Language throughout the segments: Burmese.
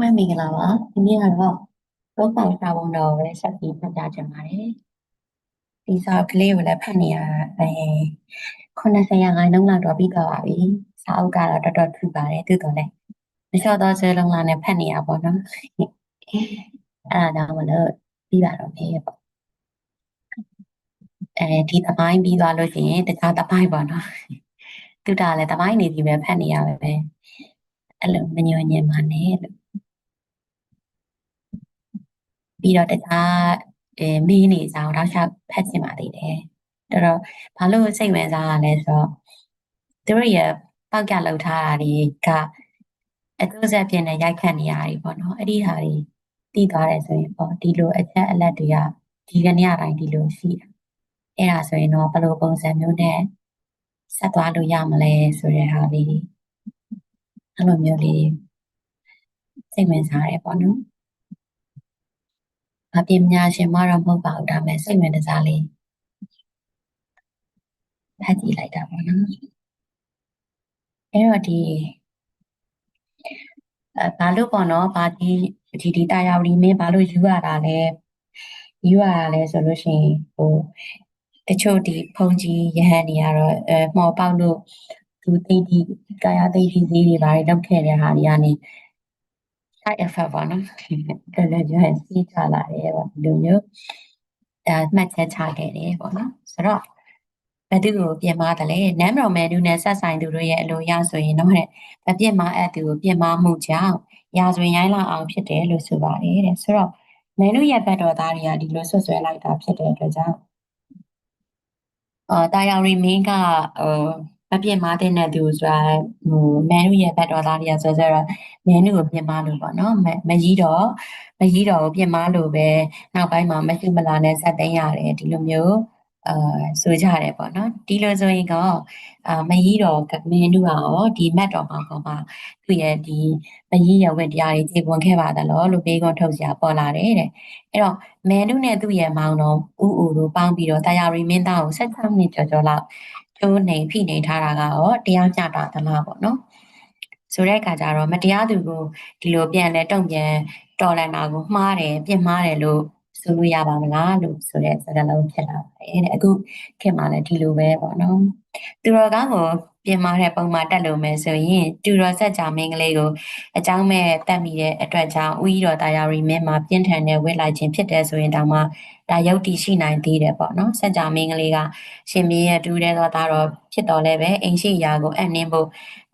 မမင်္ဂလာပါဒီနေ့ကတော့လောကစာဝန်တော်ကိုပဲဆက်ပြီးဖတ်ပြချင်ပါတယ်ဒီစာကလေးကိုလည်းဖတ်နေရအဲ90ရာခိုင်နှုန်းလောက်တော့ပြီးသွားပါပြီစာအုပ်ကတော့တော်တော်ထူပါတယ်သို့တော်လည်းမလျှော့တော့စလုံးလာနဲ့ဖတ်နေရပါတော့အဲ့ဒါကြောင့်မလို့ပြီးပါတော့မယ်ပေါ့အဲဒီတပိုင်းပြီးသွားလို့ရှိရင်တခြားတပိုင်းပေါ့နော်သူတာလည်းတပိုင်းနေဒီပဲဖတ်နေရပဲပဲအဲ့လိုမညွညင်ပါနဲ့လို့ ပြီးတော့တခြားအဲမင်းနေဆောင်တော့ရှောက်ဖတ်ချင်ပါသေးတယ်တော်တော်ဘာလို့စိတ်ဝင်စားရလဲဆိုတော့သူတို့ရဲ့ပောက်ကလောက်ထားတာတွေကအကျိုးဆက်ဖြစ်နေရိုက်ခတ်နေရတာပေါ့နော်အဲ့ဒီဟာတွေတည်သွားတယ်ဆိုရင်ပေါ့ဒီလိုအချက်အလက်တွေကဒီကနေ့အတိုင်းဒီလိုရှိတာအဲ့ဒါဆိုရင်တော့ဘယ်လိုပုံစံမျိုးနဲ့ဆက်သွားလို့ရမလဲဆိုတဲ့ဟာလေးအဲ့လိုမျိုးလေးစိတ်ဝင်စားရပေါ့နော် အပညာရှင်မတော့မဟုတ်ပါဘူးဒါပေမဲ့စိတ်ဝင်စားလေးဖတ်ကြည့်လိုက်တာပေါ့နော်အဲ့တော့ဒီအဲဘာလို့ပေါ့နော်ဘာဒီဒီဒီတာယာဝတီမင်းဘာလို့ယူရတာလဲယူရတာလဲဆိုလို့ရှိရင်ဟိုတချို့ဒီဖုန်ကြီးရဟန်းတွေကတော့အဲမော်ပေါက်လို့သူသိဒီကာယသိဒီဈေးတွေဘာတွေလုပ်ခဲ့တဲ့ဟာတွေကနေ side effect ပေါ့နော်တော်တော်ကြရင်စီးချလာတယ်ပေါ့ဒီလိုမျိုးဒါမှတ်ချက်ချခဲ့တယ်ပေါ့နော်ဆိုတော့ဘယ်သူကိုပြင်မာတယ်လဲနမ်ရော်မယ်နူနဲ့ဆက်ဆိုင်သူတို့ရဲ့အလိုရဆိုရင်တော့တဲ့မပြစ်မှာအပ်သူကိုပြင်မာမှုကြောင့်ရာဇဝင်ရိုင်းလာအောင်ဖြစ်တယ်လို့ဆိုပါတယ်တဲ့ဆိုတော့မယ်နူရဲ့ဘက်တော်သားတွေကဒီလိုဆွဆွဲလိုက်တာဖြစ်တဲ့အတွက်ကြောင့်အာတာယာရီမင်းကဟို အပြစ်မှားတဲ့နဲ့သူဆိုတာဟိုမန်နူရဲ့ဘက်တော်သားတွေကဆိုဆိုတော့မန်နူကိုပြင်မာလို့ပေါ့နော်မကြီးတော့မကြီးတော့ကိုပြင်မာလို့ပဲနောက်ပိုင်းမှာမရှိမလာနဲ့ဆက်သိမ်းရတယ်ဒီလိုမျိုးအာဆိုကြတယ်ပေါ့နော်ဒီလိုဆိုရင်ကအာမကြီးတော်မင်းနူကရောဒီမတ်တော်မှာပေါ့မှာသူ့ရဲ့ဒီမကြီးရဝတ်တရားတွေခြေပွန်ခဲ့ပါသလားလို့ပေးခွန်းထုတ်စရာပေါ်လာတယ်တဲ့အဲ့တော့မန်နူနဲ့သူ့ရဲ့မောင်တော်ဦးဦးတို့ပေါင်းပြီးတော့တာယာရီမင်းသားကို16နှစ်ကျော်ကျော်လောက် ကျိုးနေဖိနေထားတာကရောတရားမျှတာသလားပေါ့နော်ဆိုတဲ့အခါကျတော့မတရားသူကိုဒီလိုပြန်လဲတုံ့ပြန်တော်လန်တာကိုမှားတယ်ပြင်မှားတယ်လို့ဆိုလို့ရပါမလားလို့ဆိုတဲ့စကားလုံးဖြစ်လာပါတယ်တဲ့အခုခင်မှာလည်းဒီလိုပဲပေါ့နော်သူတော်ကောင်းကိုပြင်မာတဲ့ပုံမှာတက်လို့မယ်ဆိုရင်တူတော်ဆက်ကြမင်းကလေးကိုအကြောင်းမဲ့တက်မိတဲ့အတွက်ကြောင့်ဦးကြီးတော်တာယာရီမင်းမှာပြင်းထန်တဲ့ဝစ်လိုက်ခြင်းဖြစ်တဲ့ဆိုရင်တောင်မှ ဒါယုတ်တိရှိနိုင်သေးတယ်ပေါ့နော်ဆက်ကြမင်းကလေးကရှင်မင်းရဲ့တူတဲ့သောသားတော်ဖြစ်တော်လဲပဲအိမ်ရှိရာကိုအနှင်းဖို့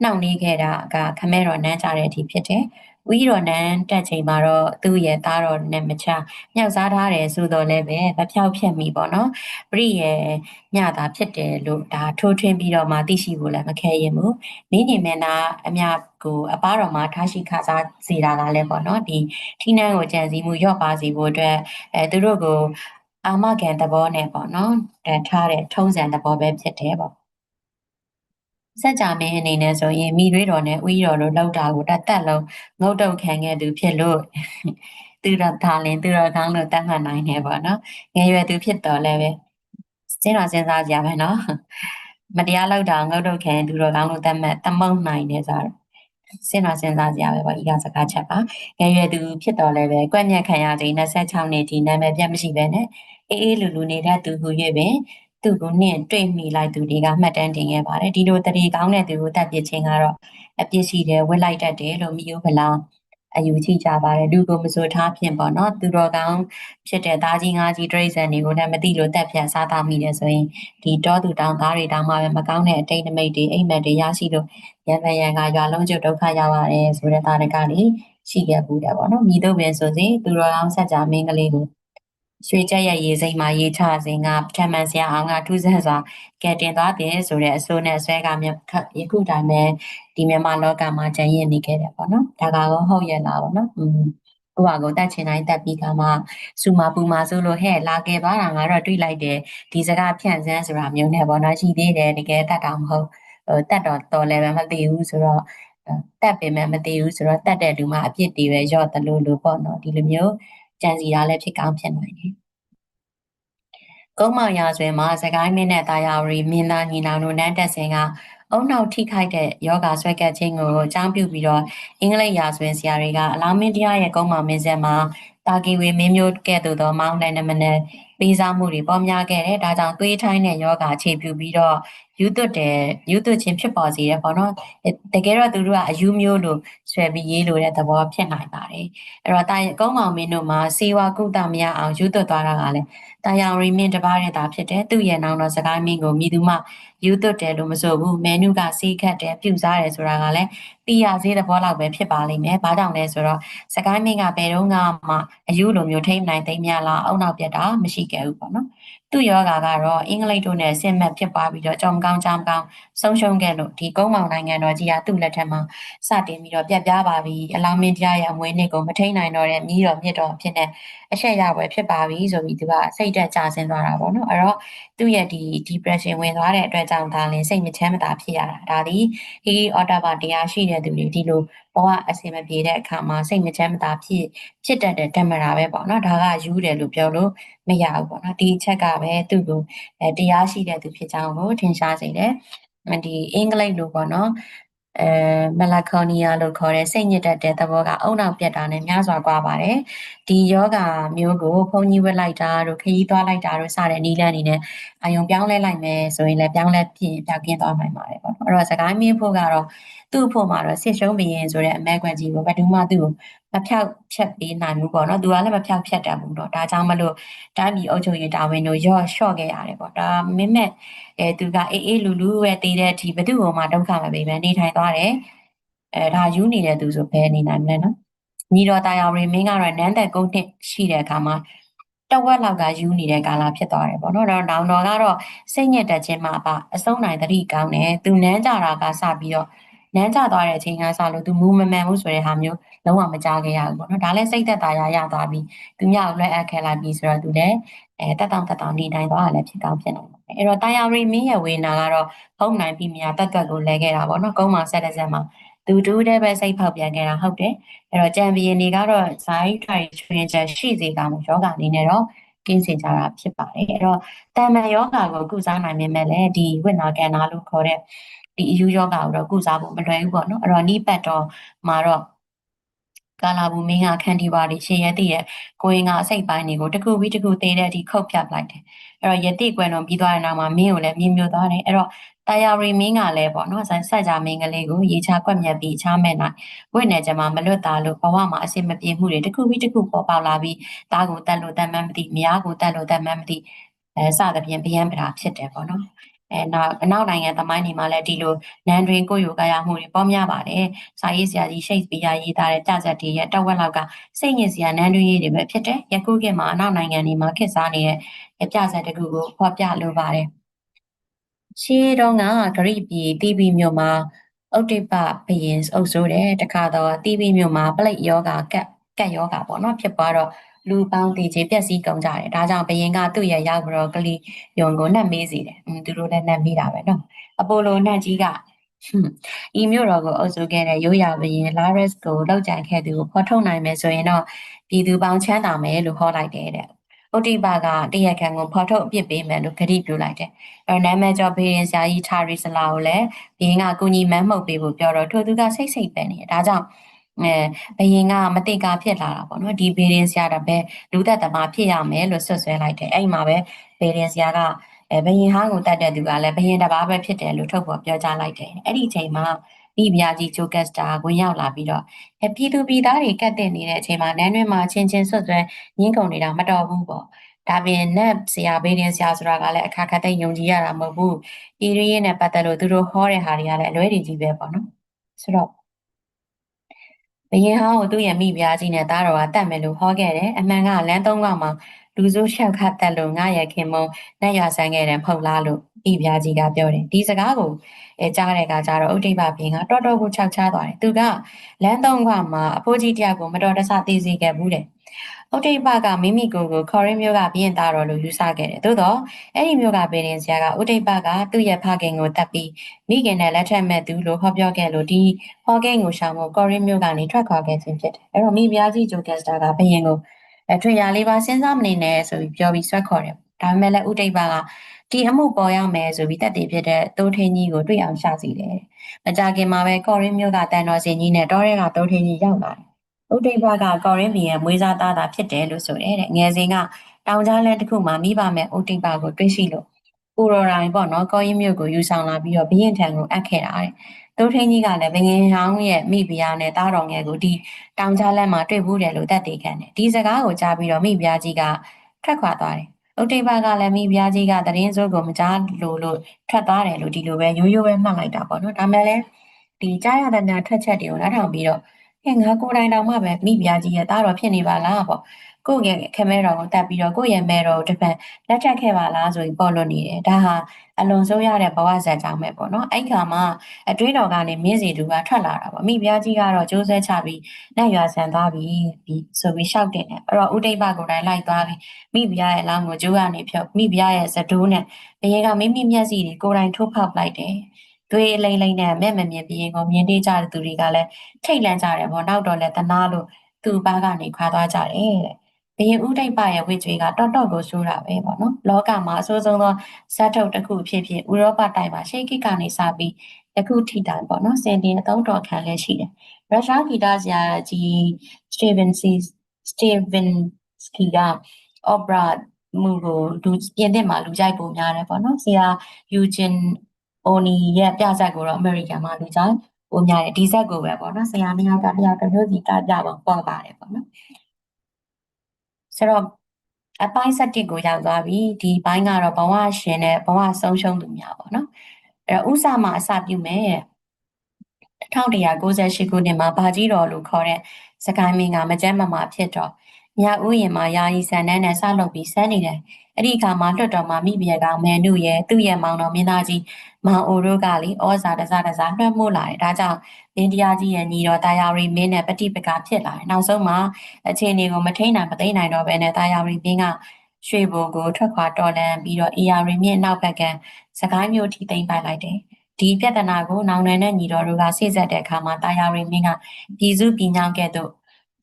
နှောင့်နှေးခဲ့တာကခမဲတော်နန်းကြတဲ့အထိဖြစ်တယ် ဝီတော်နန်းတက်ချိန်မှာတော့သူ့ရဲ့သားတော်နဲ့မချမြောက်စားထားတယ်ဆိုတော့လည်းပဲမဖြောက်ဖြက်မိပေါ့နော်ပရိရဲ့ညတာဖြစ်တယ်လို့ဒါထိုးထွင်းပြီးတော့မှသိရှိဖို့လည်းမခဲရင်ဘူးမင်းညီမင်းသားအမြကိုအပားတော်မှာထားရှိခါစားစေတာကလည်းပေါ့နော်ဒီထီးနှန်းကိုကြံစည်မှုရော့ပါစေဖို့အတွက်အဲသူတို့ကိုအာမခံသဘောနဲ့ပေါ့နော်အဲထားတဲ့ထုံးစံသဘောပဲဖြစ်တယ်ပေါ့ စัจ जा မင်းအနေနဲ့ဆိုရင်မိရွေးတော်နဲ့ဥယျတော်တို့လောက်တာကိုတတ်တက်လုံးငုတ်တုတ်ခံခဲ့သူဖြစ်လို့သူတော်သားလင်သူတော်ကောင်းလို့တတ်မှတ်နိုင်တယ်ပေါ့နော်ငယ်ရွယ်သူဖြစ်တော်လည်းပဲစဉ်းတော်စဉ်းစားကြပါနော်မတရားလောက်တာငုတ်တုတ်ခံသူတော်ကောင်းလို့တတ်မှတ်တမုံနိုင်တယ်ဆိုတော့စဉ်းတော်စဉ်းစားကြပါပေါ့ဤကစကားချက်ပါငယ်ရွယ်သူဖြစ်တော်လည်းပဲကွက်မြက်ခံရတဲ့26နှစ်ဒီနာမည်ပြတ်မရှိပဲနဲ့အေးအေးလူလူနေတဲ့သူဟူ၍ပင် သူ့ကိုနှင့်တွေ့မိလိုက်သူတွေကမှတ်တမ်းတင်ခဲ့ပါတယ်ဒီလိုတရေကောင်းတဲ့သူကိုတက်ပြစ်ခြင်းကတော့အပြစ်ရှိတယ်ဝက်လိုက်တတ်တယ်လို့မျိုးဖလားအယူချိကြပါတယ်လူကိုမစိုးထားဖြင့်ပေါ့နော်သူတော်ကောင်းဖြစ်တဲ့သားကြီးငါးကြီးတရိษံတွေကိုလည်းမသိလို့တက်ပြန်စားသားမိတယ်ဆိုရင်ဒီတောသူတောင်သားတွေတောင်မှပဲမကောင်းတဲ့အတိတ်နမိတ်တွေအိမ်မက်တွေရရှိလို့ရန်ရန်ကရွာလုံးကျဒုက္ခရောက်ရတယ်ဆိုတဲ့သားတွေကလေရှိခဲ့ဘူးတယ်ပေါ့နော်မိတို့ပင်ဆိုစဉ်သူတော်ကောင်းဆက်ကြမင်းကလေးကို ရွှေကြက်ရဲ့ရေစိမ့်မှာရေချစဉ်ကပထမဆရာအောင်ကထူးဆန်းစွာကဲတင်သွားတယ်ဆိုတဲ့အဆိုးနဲ့ဆွဲကမြယခုတိုင်းပဲဒီမြန်မာလောကမှာကျန်ရစ်နေခဲ့တယ်ပေါ့နော်ဒါကတော့ဟုတ်ရဲ့လားပေါ့နော်อืมကိုပါကိုတက်ချင်တိုင်းတက်ပြီးကမှစူမာပူမာဆိုလို့ဟဲ့လာခဲ့ပါတာငါတော့တွေးလိုက်တယ်ဒီစကားဖြန့်စမ်းဆိုတာမျိုးနဲ့ပေါ့နော်ရှိသေးတယ်တကယ်တက်တာမဟုတ်ဟိုတက်တော့တော်လည်းပဲမသိဘူးဆိုတော့တက်ပင်မဲ့မသိဘူးဆိုတော့တက်တဲ့လူမှအပြစ်တွေပဲရော့တယ်လို့လို့ပေါ့နော်ဒီလိုမျိုး ကြံစီတာလည်းဖြစ်ကောင်းဖြစ်နိုင်တယ်ကုန်းမောင်ရာဆွေမှာစကိုင်းမင်းနဲ့တာယာရီမင်းသားညီနောင်တို့နန်းတက်စင်ကအုံနောက်ထိခိုက်တဲ့ယောဂဆွဲကပ်ခြင်းကိုအကြောင်းပြုပြီးတော့အင်္ဂလိပ်ရာဇဝင်ဆရာတွေကအလောင်းမင်းတရားရဲ့ကုန်းမောင်မင်းဆက်မှာတာကီဝေမင်းမျိုးကဲ့သို့သောမောင်းနိုင်နမနဲ့ ပေးစားမှုတွေပေါ်များခဲ့တယ်။ဒါကြောင့်သွေးထိုင်းတဲ့ယောဂအခြေပြုပြီးတော့ယူသွတ်တယ်ယူသွတ်ခြင်းဖြစ်ပေါ်စေတယ်ပေါ့နော်။တကယ်တော့သူတို့ကအယူမျိုးလို့ဆွဲပြီးရေးလို့တဲ့သဘောဖြစ်နိုင်ပါတယ်။အဲ့တော့တာကုန်းမောင်မင်းတို့မှာစေဝါကုသမရအောင်ယူသွတ်သွားတာကလည်း တာယာရီမင်းတပါးတဲ့တာဖြစ်တယ်။သူ့ရဲ့နောင်တော်စကားမင်းကိုမြည်သူမှယူသွတ်တယ်လို့မဆိုဘူး။မဲနုကစေးခတ်တယ်ပြုစားတယ်ဆိုတာကလည်းတီးရစေးသဘောလောက်ပဲဖြစ်ပါလိမ့်မယ်။ဘာကြောင့်လဲဆိုတော့စကိုင်းမင်းကဘယ်တော့မှအယူလိုမျိုးထိမ့်နိုင်သိမ်းမြလားအုံနောက်ပြတ်တာမရှိခဲ့ဘူးပေါ့နော်။သူ့ယောဂါကတော့အင်္ဂလိပ်တို့နဲ့ဆင်မက်ဖြစ်သွားပြီးတော့ကြောင်ကောင်းကြောင်ကောင်း ဆုံးရှုံးခဲ့လို့ဒီကုန်းမောင်နိုင်ငံတော်ကြီးကသူ့လက်ထက်မှာစတင်ပြီးတော့ပြတ်ပြားပါပြီ။အလောင်းမင်းတရားရဲ့အမွေနှစ်ကိုမထိန်နိုင်တော့တဲ့မြည်တော်မြစ်တော်ဖြစ်တဲ့အရှက်ရပွဲဖြစ်ပါပြီဆိုပြီးသူကစိတ်တက်ကြဆင်းသွားတာပေါ့နော်။အဲ့တော့သူ့ရဲ့ဒီ depression ဝင်သွားတဲ့အတွက်ကြောင့်ဒါလည်းစိတ်မချမ်းမသာဖြစ်ရတာ။ဒါဒီဟီအော်တာပါတရားရှိတဲ့သူတွေဒီလိုဘဝအဆင်မပြေတဲ့အခါမှာစိတ်မချမ်းမသာဖြစ်ဖြစ်တတ်တဲ့တမရာပဲပေါ့နော်ဒါကယူတယ်လို့ပြောလို့မရဘူးပေါ့နော်ဒီအချက်ကပဲသူ့ကိုအဲတရားရှိတဲ့သူဖြစ်ကြောင်းကိုထင်ရှားစေတယ် ဒီအင်္ဂလိပ်လိုပေါ့နော်အဲမလာခိုနီယာလို့ခေါ်တဲ့စိတ်ညစ်တတ်တဲ့သဘောကအုံနောက်ပြတ်တာနဲ့များစွာကွာပါတယ်ဒီယောဂမျိုးကိုဘုံကြီးဝက်လိုက်တာတို့ခရီးသွားလိုက်တာတို့စတဲ့နီးလန်းအနေနဲ့အာယုံပြောင်းလဲလိုက်မယ်ဆိုရင်လည်းပြောင်းလဲပြင်ပြောင်းကင်းသွားနိုင်ပါတယ်ပေါ့နော်အဲ့တော့စကိုင်းမင်းဖို့ကတော့ သူ့ဖို့မှာတော့ဆစ်ရှုံးဘရင်ဆိုတဲ့အမဲခွက်ကြီးကိုဘယ်သူမှသူ့ကိုမဖြောက်ချက်ပေးနိုင်ဘူးပေါ့နော်သူကလည်းမဖြောက်ဖြတ်တတ်ဘူးတော့ဒါကြောင့်မလို့တိုင်းပြည်အုပ်ချုပ်ရေးတာဝန်တို့ရော့လျှော့ခဲ့ရတယ်ပေါ့ဒါမင်းမဲ့အဲသူကအေးအေးလူလူပဲတည်တဲ့အထိဘသူ့ကိုမှဒုက္ခမပေးဘဲနေထိုင်သွားတယ်အဲဒါယူနေတဲ့သူဆိုဘယ်နေနိုင်မလဲနော်ညီတော်တာယာရီမင်းကတော့နန်းသက်ကုန်းနှစ်ရှိတဲ့အခါမှာတဝက်လောက်ကယူနေတဲ့ကာလဖြစ်သွားတယ်ပေါ့နော်။တော့နောင်တော်ကတော့စိတ်ညစ်တတ်ခြင်းမှာပါအဆုံးနိုင်သတိကောင်းတယ်။သူနန်းကြတာကစပြီးတော့ နန်းကျသွားတဲ့အချိန်ကစလို့သူမူမမှန်ဘူးဆိုတဲ့ဟာမျိုးလုံးဝမကြားခဲ့ရဘူးပေါ့နော်ဒါလည်းစိတ်သက်သာရရသွားပြီးသူမြောက်လွှဲအပ်ခဲ့လိုက်ပြီးဆိုတော့သူလည်းအဲတက်တောင့်တက်တောင့်နေနိုင်သွားတာလည်းဖြစ်ကောင်းဖြစ်နိုင်ပါတယ်အဲ့တော့တာယာရီမင်းရဲ့ဝေနာကတော့ဖုံးနိုင်ပြီးမြာတက်တက်ကိုလဲခဲ့တာပေါ့နော်ကုန်းမှာဆက်တဲ့ဆက်မှာသူတူးတဲ့ပဲစိတ်ဖောက်ပြန်ခဲ့တာဟုတ်တယ်အဲ့တော့ချန်ပီယံတွေကတော့ဇိုင်းထိုင်ချွင်ချက်ရှိစေကမှုယောဂအနေနဲ့တော့ကင်းစင်ကြတာဖြစ်ပါတယ်အဲ့တော့တာမန်ယောဂကိုကုစားနိုင်မြင်မဲ့လည်းဒီဝိနာကန်နာလို့ခေါ်တဲ့ ဒီအယူယောဂကိုတော့ကုစားဖို့မလွယ်ဘူးပေါ့နော်အဲ့တော့နိပတ်တော့မှာတော့ကာလာဘူးမင်းကခန်တီပါတွေရှေ့ရတဲ့ရဲ့ကိုရင်ကအစိတ်ပိုင်းတွေကိုတခုပြီးတခုသေးတဲ့အထိခုတ်ဖြတ်လိုက်တယ်အဲ့တော့ယတိကွယ်တော်ပြီးသွားတဲ့နောက်မှာမင်းကိုလည်းမြင်မျိုးသွားတယ်အဲ့တော့တာယာရီမင်းကလည်းပေါ့နော်ဆက်ဆက်ကြမင်းကလေးကိုရေချကွက်မြက်ပြီးချားမဲ့နိုင်ဝိနေကြမှာမလွတ်တာလို့ဘဝမှာအစင်မပြေမှုတွေတခုပြီးတခုပေါ်ပေါက်လာပြီးတားကိုတက်လို့တက်မှန်းမသိမယားကိုတက်လို့တက်မှန်းမသိအဲစသဖြင့်ဗျံပရာဖြစ်တယ်ပေါ့နော် အဲနောက်အနောက်နိုင်ငံသမိုင်းတွေမှာလည်းဒီလိုနန်ဒရင်ကိုယိုကာရမှုတွေပေါ်များပါတယ်။စာရေးဆရာကြီးရှိတ်ပီယာရေးသားတဲ့တဆက်တွေရဲ့တဝက်လောက်ကစိတ်ညစ်စရာနန်ဒရင်ရေးတွေပဲဖြစ်တယ်။ယခုခေတ်မှာအနောက်နိုင်ငံတွေမှာခေတ်စားနေတဲ့ပြဆက်တကူကိုဖော်ပြလိုပါတယ်။ရှေးတုန်းကဂရိပြည်တီဗီမြို့မှာဥတ္တိပဘယင်အုပ်စိုးတယ်တခါတော့တီဗီမြို့မှာပလိတ်ယောဂကတ်ကတ်ယောဂပေါ့နော်ဖြစ်သွားတော့ လူပေါင်းတည်ချေပျက်စီးကုန်ကြတယ်ဒါကြောင့်ဘယင်ကသူ့ရဲ့ရောက်ပြီးတော့ကလေးယုံကိုနှက်မေးစီတယ်อืมသူတို့လည်းနှက်မေးတာပဲနော်အပိုလိုနှက်ကြီးကဤမျိုးတော်ကိုအုပ်စုခဲ့တဲ့ရိုးရာဘယင်လာရက်စ်ကိုလောက်ကြံခဲ့သူကိုဖော်ထုတ်နိုင်မယ်ဆိုရင်တော့ပြည်သူပေါင်းချမ်းသာမယ်လို့ဟောလိုက်တယ်တဲ့ဥတိပါကတရခံကိုဖော်ထုတ်အပြစ်ပေးမယ်လို့ဂတိပြုလိုက်တယ်။အဲနာမည်ကျော်ဘေးရင်ဆရာကြီးထာရီစလာကိုလည်းဘင်းကကုညီမန်းမှုတ်ပေးဖို့ပြောတော့ထိုသူကစိတ်စိတ်ပဲနေတယ်။ဒါကြောင့် အဲဘယင်ကမတိတ်ကဖြစ်လာတာပေါ့နော်ဒီဘေရင်ဆရာတော့ပဲလူသက်သမားဖြစ်ရမယ်လို့ဆွဆွဲလိုက်တယ်အဲ့မှာပဲဘေရင်ဆရာကအဲဘယင်ဟောင်းကိုတတ်တဲ့သူကလည်းဘယင်တစ်ပါးပဲဖြစ်တယ်လို့ထုတ်ဖော်ပြောကြားလိုက်တယ်အဲ့ဒီအချိန်မှာမိဖုရားကြီးဂျိုကက်စတာဝင်ရောက်လာပြီးတော့အဲပြည်သူပြည်သားတွေကတ်တင်နေတဲ့အချိန်မှာနန်းတွင်မှာချင်းချင်းဆွဆွဲညင်းကုန်နေတာမတော်ဘူးပေါ့ဒါပြင်နက်ဆရာဘေးရင်ဆရာဆိုတာကလည်းအခါခါသိယုံကြည်ရတာမဟုတ်ဘူးပြည်ရင်းနဲ့ပတ်သက်လို့သူတို့ဟောတဲ့ဟာတွေကလည်းအလွဲတွေကြီးပဲပေါ့နော်ဆိုတော့ ဘရင်ဟောင်းကိုသူ့ရဲ့မိဖုရားကြီးနဲ့သားတော်ကတတ်မယ်လို့ဟောခဲ့တယ်အမှန်ကလမ်းသုံးကမှာလူစုရှောက်ခတ်တက်လို့ငါရခင်မုံနဲ့ရဆန်းခဲ့တယ်မဟုတ်လားလို့မိဖုရားကြီးကပြောတယ်ဒီစကားကိုအဲကြားတဲ့ကကြတော့ဥဒိဘဘင်းကတော်တော်ကိုခြောက်ချသွားတယ်သူကလမ်းသုံးကမှာအဖိုးကြီးတယောက်ကိုမတော်တဆသိစေခဲ့ဘူးတဲ့ ဥဒိဘကမိမိကိုယ်ကိုခေါ်ရင်းမျိုးကပြင်းသားတော်လို့ယူဆခဲ့တယ်သို့တော့အဲ့ဒီမျိုးကပင်ရင်ဆရာကဥဒိဘကသူ့ရဲ့ဖခင်ကိုတတ်ပြီးမိခင်နဲ့လက်ထက်မဲ့သူလို့ဟောပြောခဲ့လို့ဒီဟောကိန်းကိုရှောင်ဖို့ကော်ရင်းမျိုးကနေထွက်ခွာခဲ့ခြင်းဖြစ်တယ်အဲ့တော့မိဖုရားကြီးဂျိုကက်စတာကဘယင်ကိုအထွေရာလေးပါစဉ်းစားမနေနဲ့ဆိုပြီးပြောပြီးဆွဲခေါ်တယ်ဒါပေမဲ့လည်းဥဒိတ်ပါကဒီအမှုပေါ်ရမယ်ဆိုပြီးတက်တည်ဖြစ်တဲ့တိုးထင်းကြီးကိုတွေ့အောင်ရှာစီတယ်မကြခင်မှာပဲကော်ရင်းမြို့ကတန်တော်စင်ကြီးနဲ့တောရဲကတိုးထင်းကြီးရောက်လာတယ် ဥဒိတ်ဘကကော်ရင်းဘီရဲ့မွေးစားသားတာဖြစ်တယ်လို့ဆိုတယ်တဲ့ငယ်စဉ်ကတောင်ကြားလန်းတစ်ခုမှာမိဘမဲ့ဥဒိတ်ဘကိုတွေ့ရှိလို့ကိုရော်တိုင်းပေါ့နော်ကော်ရင်းမြို့ကိုယူဆောင်လာပြီးတော့ဘရင်ထံကိုအပ်ခဲ့တာတဲ့တိုးထင်းကြီးကလည်းဘငင်ဟောင်းရဲ့မိဖုရားနဲ့တားတော်ငယ်ကိုဒီတောင်ကြားလန်းမှာတွေ့ဘူးတယ်လို့သက်သေခံတယ်ဒီစကားကိုကြားပြီးတော့မိဖုရားကြီးကထွက်ခွာသွားတယ်ဥဒိတ်ဘကလည်းမိဖုရားကြီးကတရင်စိုးကိုမကြားလို့လို့ထွက်သွားတယ်လို့ဒီလိုပဲရိုးရိုးပဲမှတ်လိုက်တာပေါ့နော်ဒါမဲ့လည်းဒီကြားရတဲ့နာထွက်ချက်တွေကိုနားထောင်ပြီးတော့ ဟဲ့ငါကိုယ်တိုင်တောင်မှပဲမိဖုရားကြီးရဲ့တားတော်ဖြစ်နေပါလားပေါ့ကိုယ့်ရဲ့ခမဲတော်ကိုတက်ပြီးတော့ကိုယ့်ရဲ့မဲတော်ကိုတစ်ဖက်လက်ထပ်ခဲ့ပါလားဆိုပြီးပေါ်လွန်နေတယ်ဒါဟာအလွန်ဆုံးရတဲ့ဘဝဇာတ်ကြောင့်ပဲပေါ့နော်အဲ့ခါမှာအတွေးတော်ကနေမင်းစီသူကထွက်လာတာပေါ့မိဖုရားကြီးကတော့ကြိုးဆွဲချပြီးလက်ရွာဆန်သွားပြီပြီးဆိုပြီးရှောက်တင်တယ်အဲ့တော့ဥဒိဘကိုယ်တိုင်လိုက်သွားပြီးမိဖုရားရဲ့လောင်းကိုကြိုးကနေဖြုတ်မိဖုရားရဲ့စတိုးနဲ့ဘယင်ကမိမိမျက်စိတွေကိုယ်တိုင်ထိုးဖောက်လိုက်တယ် တွေးလိမ့်လိမ့်နဲ့မဲ့မမြင်ဘရင်ကိုမြင်တေးကြတဲ့သူတွေကလည်းထိတ်လန့်ကြတယ်ပေါ့နောက်တော့လည်းတနာလို့သူ့ဘာကနေခွာသွားကြတယ်တဲ့ဘရင်ဥဒိတ်ပရဲ့ဝိကျွေးကတော်တော်ကိုဆိုးတာပဲပေါ့နော်လောကမှာအဆိုးဆုံးသောဇတ်ထုတ်တစ်ခုဖြစ်ဖြစ်ဥရောပတိုင်းမှာရှေးကိကနေစပြီးတခုထိတိုင်ပေါ့နော်စင်တင်အသုံးတော်ခံလည်းရှိတယ်ရုရှားဂီတဆရာကြီးစတီဗင်စီစတီဗင်စကီကအော်ပရာမူကိုလူပြင်သစ်မှာလူကြိုက်ပုံများတယ်ပေါ့နော်ဆရာယူဂျင် အိုနီရဲ့ပြဇာတ်ကိုတော့အမေရိကန်မှာလူကြိုက်ပုံများတယ်ဒီဇက်ကိုပဲပေါ့နော်ဆရာနှစ်ယောက်ကတယောက်တစ်မျိုးစီကပြပုံပေါ်ပါတယ်ပေါ့နော်ဆိုတော့အပိုင်း7ကိုရောက်သွားပြီဒီဘိုင်းကတော့ဘဝရှင်နဲ့ဘဝဆုံးရှုံးသူများပေါ့နော်အဲ့တော့ဥစမှာအစပြုမယ်1198ခုနှစ်မှာဘာကြီးတော်လို့ခေါ်တဲ့စကိုင်းမင်းကမကြမ်းမမာဖြစ်တော့ညဥယျာဉ်မှာယာယီဆန်နှန်းနဲ့ဆောက်လုပ်ပြီးဆန်းနေတယ် အဲ့ဒီအခါမှာလွတ်တော်မှာမိဘကမဲနုရဲ့သူ့ရဲ့မောင်တော်မင်းသားကြီးမောင်အိုတို့ကလေဩဇာတစားတစားလွှမ်းမိုးလာတယ်ဒါကြောင့်မင်းတရားကြီးရဲ့ညီတော်တာယာရီမင်းနဲ့ပฏิပကဖြစ်လာတယ်နောက်ဆုံးမှာအခြေအနေကိုမထိန်နိုင်မသိနိုင်တော့ဘဲနဲ့တာယာရီမင်းကရွှေဘိုကိုထွက်ခွာတော်လန်ပြီးတော့အေယာရီမြင့်နောက်ဘက်ကစကိုင်းမြို့ထိသိမ်းပိုက်လိုက်တယ်ဒီပြဿနာကိုနောင်နယ်နဲ့ညီတော်တို့ကစိတ်ဆက်တဲ့အခါမှာတာယာရီမင်းကပြည်စုပြည်ညောင်းကဲ့သို့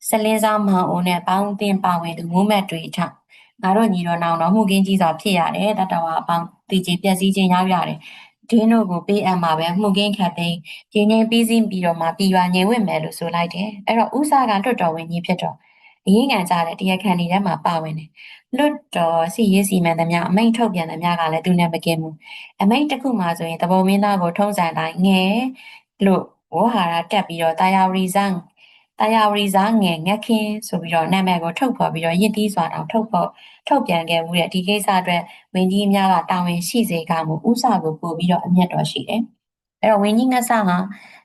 စလင်းစားမောင်အိုနဲ့ပေါင်းတင်ပါဝင်သူမိုးမက်တွေထ ငါတို့ညီတော်နောင်တော်မှုကင်းကြီးစွာဖြစ်ရတယ်တတဝါအပေါင်းတည်ကြည်ပျက်စီးခြင်းရောက်ရတယ်ဒင်းတို့ကိုပေးအပ်မှာပဲမှုကင်းခတ်သိမ်းရင်းငင်းပြီးစင်းပြီးတော့မှပြီးရွာငြိမ်ဝင့်မယ်လို့ဆိုလိုက်တယ်အဲ့တော့ဥစားကတွတ်တော်ဝင်ကြီးဖြစ်တော့အရင်ကန်ကြတဲ့တရားခံတွေထဲမှာပါဝင်တယ်လွတ်တော်စီရေးစီမံသမျှအမိန့်ထုတ်ပြန်သမျှကလည်းသူနဲ့မကင်းဘူးအမိန့်တစ်ခုမှဆိုရင်တပုံမင်းသားကိုထုံးစံတိုင်းငယ်လို့ဝေါ်ဟာရတက်ပြီးတော့တာယာရီဇန် တာယာရီဇာငယ်ငက်ခင်းဆိုပြီးတော့နာမည်ကိုထုတ်ဖော်ပြီးတော့ရင့်သီးစွာတောင်ထုတ်ဖော်ထုတ်ပြန်ခဲ့မှုတဲ့ဒီကိစ္စအတွက်ဝင်းကြီးများကတာဝန်ရှိစေကမူဥစကိုပို့ပြီးတော့အမျက်တော်ရှိတယ်။အဲ့တော့ဝင်းကြီးငတ်ဆဟာ